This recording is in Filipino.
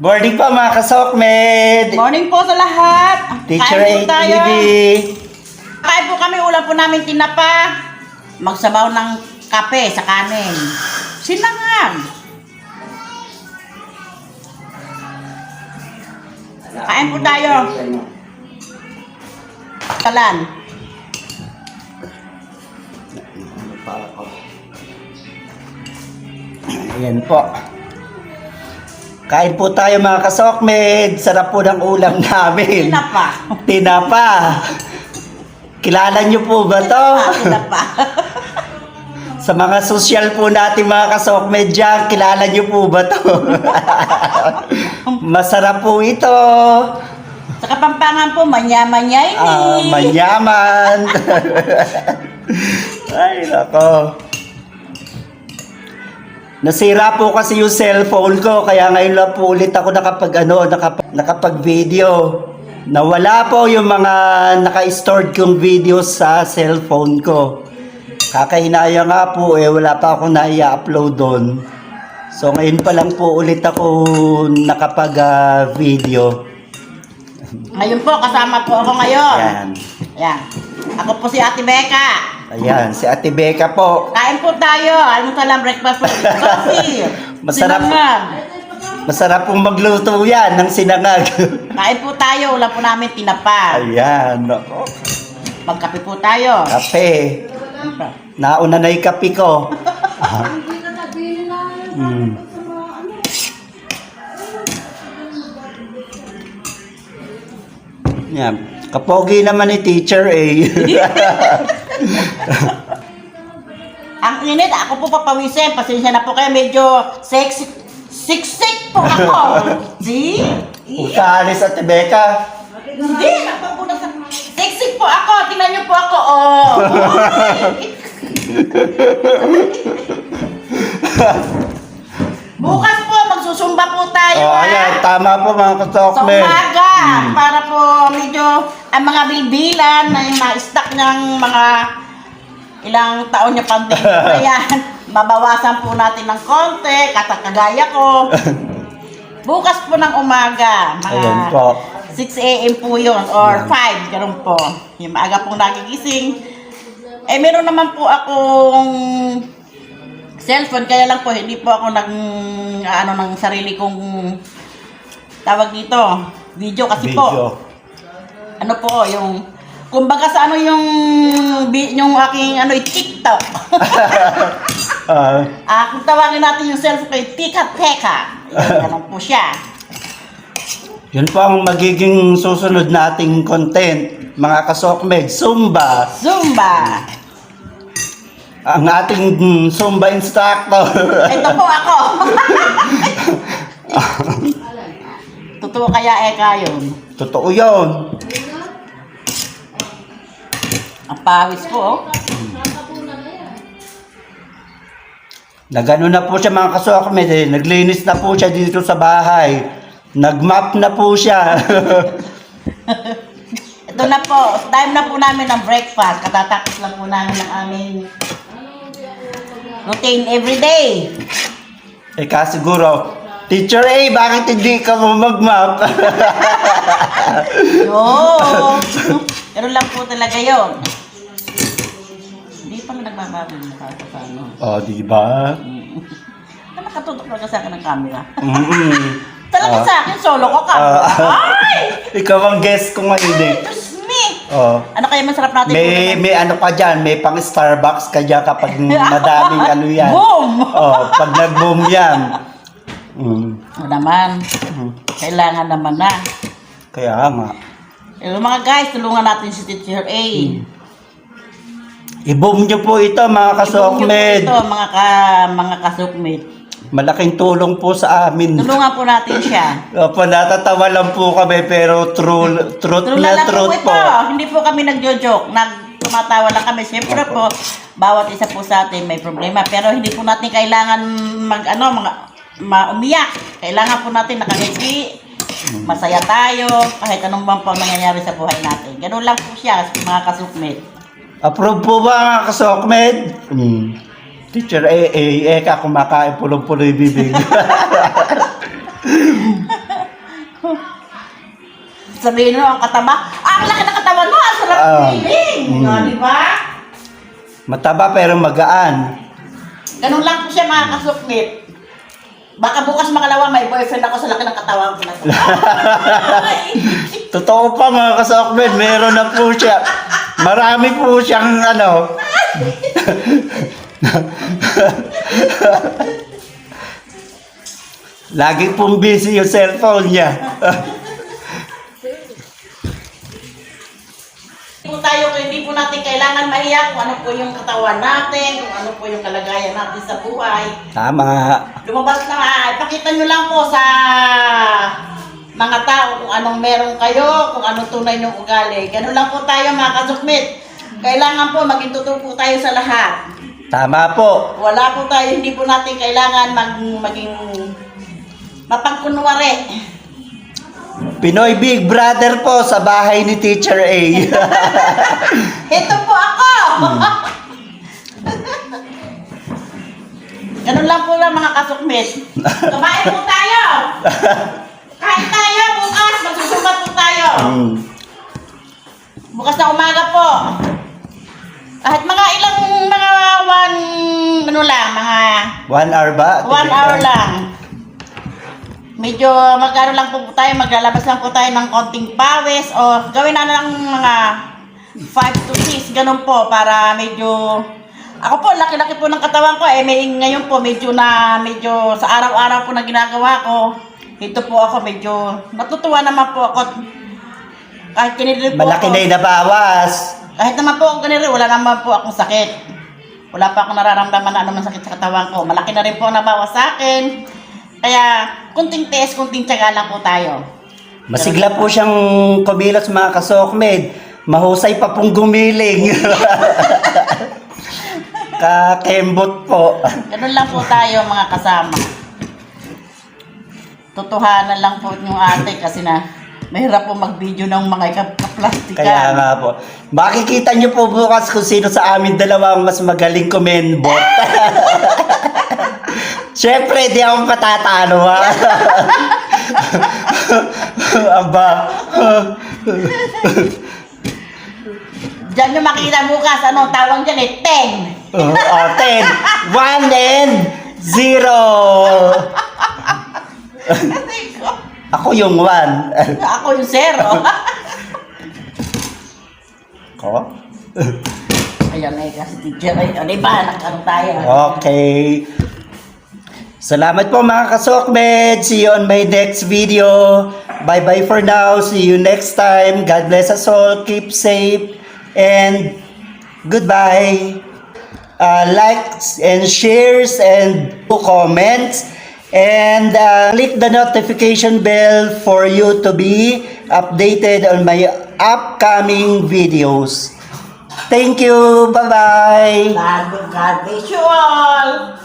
Morning po mga kasokmed! Morning po sa lahat. Teacher Kain po tayo. Kain po kami, ulam po namin tinapa. Magsabaw ng kape sa kanin. Sinangag. Kain po tayo. Kalan. Ayan po. Kain po tayo mga kasokmed! Sarap po ng ulam namin. Tinapa. Tinapa! Kilala niyo po ba to? Tinapa. Sa mga social po natin mga kasokmed dyan, kilala niyo po ba to? Masarap po ito. sa Kapampangan po, manya-manyay. Ah, manyaman. Ay, nako. Nasira po kasi yung cellphone ko, kaya ngayon lang po ulit ako nakapag ano, nakapag, nakapag video. Nawala po yung mga naka-stored kong video sa cellphone ko. Kakahinaya nga po eh, wala pa ako na-upload doon. So ngayon pa lang po ulit ako nakapag ah, video. Ngayon po, kasama po ako ngayon. Ayan. Ayan. Ako po si Ate Becca. Ayan, si Ate Becca po. Kain po tayo. Ano ka lang breakfast po? Coffee. Masarap. Sinangag. Masarap pong magluto yan ng sinangag. Kain po tayo. Ulam po namin tinapa. Ayan, nako. Magkape po tayo. Kape. Nauna na yung kape ko. Hmm. Yan. Kapogi naman ni teacher eh. Ang init, ako po papawisin. Pasensya na po kayo. Medyo sexy. Siksik po ako. See? Ukalis Ate Becca. Hindi. Nagpapunas na. Siksik po ako. Tingnan niyo po ako. Oh. Bukas po, tayo. Oh, ha? ayan, tama po mga Sa katokme. umaga, para po medyo ang mga bilbilan na yung na-stock ng mga ilang taon niya pandemya. Ayan, babawasan po natin ng konti, katakagaya ko. Bukas po ng umaga, mga Ayan po. 6 a.m. po yun, or 5, ganun po. Yung maaga pong nagigising. Eh, meron naman po akong cellphone, kaya lang po, hindi po ako nag, ano, ng sarili kong tawag dito, video kasi po. Video. Ano po, yung, kumbaga sa ano yung, yung aking, ano, TikTok. Ah, Ah, kung tawagin natin yung cellphone kay Tika Teka. Ganun po siya. Yun po ang magiging susunod nating content, mga kasokmed. Zumba. Zumba. Ang ating Zumba instructor. Ito po ako. Totoo kaya Eka yun. Totoo yun. Ang pawis po, oh. Nagano na po siya mga kasokmed eh. Naglinis na po siya dito sa bahay. Nagmap na po siya. Ito na po, time na po namin ng breakfast. Katatapos lang po namin ng aming routine everyday. eh kasiguro, Teacher A, bakit hindi ka mo mag-map? Yo! Ganun lang po talaga yun. Hindi pala nagbabago yung mukha ko sa ano. oh, di ba? Na nakatutok talaga sa akin ng camera. Mm-mm. Talaga Ah. sa akin, solo ko camera. Ah. Ay! Ikaw ang guest ko ngayon eh. Oh. Ano kaya masarap natin? May, may ano ka dyan, may pang Starbucks ka dyan kapag madaming ano yan. Boom! Oh, pag nag-boom yan. Mm. O naman, kailangan naman na. Kaya nga. Eh, mga guys, tulungan natin si Teacher A. I-boom nyo po ito mga kasokmed. Ito, mga ka, mga kasukmate. Malaking tulong po sa amin. Tulungan po natin siya. Opo, natatawa lang po kami pero true, truth Tulungan na lang po truth ito. po. Hindi po kami nagjo-joke. Nag tumatawa lang kami. Siyempre po, bawat isa po sa atin may problema. Pero hindi po natin kailangan mag, ano, mga, maumiyak. Kailangan po natin nakangiti. Masaya tayo. Kahit anong bang pang nangyayari sa buhay natin. Ganun lang po siya, mga kasukmate. Approve po ba mga kasokmed? Mm. Teacher eh, eh, eh, ka kumakain pulong-puloy bibig. sabihin mo ang kataba, ah, ang laki ng katawan mo, ang sarap Ah. feeling. Mm. No, di ba? Mataba pero magaan. Ganun lang po siya mga kasuknit. Baka bukas makalawa may boyfriend ako sa laki ng katawan ko na to. Totoo pa mga kasokbed, meron na po siya. Marami po siyang ano. Lagi pong busy yung cellphone niya. Po tayo, hindi po natin kailangan mahiya kung ano po yung katawan natin, kung ano po yung kalagayan natin sa buhay. Tama. Lumabas na nga, ipakita nyo lang po sa mga tao kung anong meron kayo, kung anong tunay ng ugali. Ganun lang po tayo mga kasukmit. Kailangan po maging totoo po tayo sa lahat. Tama po. Wala po tayo, hindi po natin kailangan mag, maging mapagkunwari. Pinoy Big Brother po sa bahay ni Teacher A. Ito po ako! Ganun lang po lang mga kasukmit. Kumain po tayo! Kain tayo bukas! Magsusubat po tayo! Hmm. Bukas na umaga po. Kahit mga ilang ano lang, mga One hour ba? one hour lang. Medyo magkano lang po tayo, maglalabas lang po tayo ng konting pawis o gawin na lang mga 5 to 6, ganun po, para medyo... Ako po, laki-laki po ng katawan ko eh. May, ngayon po, medyo na, medyo sa araw-araw po na ginagawa ko. Ito po ako, medyo natutuwa naman po ako. Kahit kinilid po Malaki ako. na yung nabawas. Kahit naman po ako ganito, wala naman po akong sakit. Wala pa akong nararamdaman na anumang sakit sa katawan ko. Malaki na rin po ang nabawas sa akin. Kaya, kunting test, kunting tiyaga lang po tayo. Masigla po siyang kumilos mga kasokmed. Mahusay pa pong gumiling. Kakembot po. Ganun lang po tayo mga kasama. Totohanan lang po yung ate kasi na mahirap po mag-video ng mga kaplastikan. Kaya nga po. Makikita niyo po bukas kung sino sa amin dalawang mas magaling kumenbot. Siyempre, di ako patatalo ha. Aba. Diyan yung makita bukas, ano tawag dyan eh, 10. Oh, oh, 10. 1 and 0. Ako yung 1. Ako yung zero. Ko? Ayan eh, kasi teacher, ay, ano ba, nagkaroon Oh. tayo. Okay. Salamat po mga kasokmed. See you on my next video. Bye-bye for now. See you next time. God bless us all. Keep safe. And goodbye. Uh, likes and shares and comments. And uh, click the notification bell for you to be updated on my upcoming videos. Thank you. Bye-bye. God, God bless you all.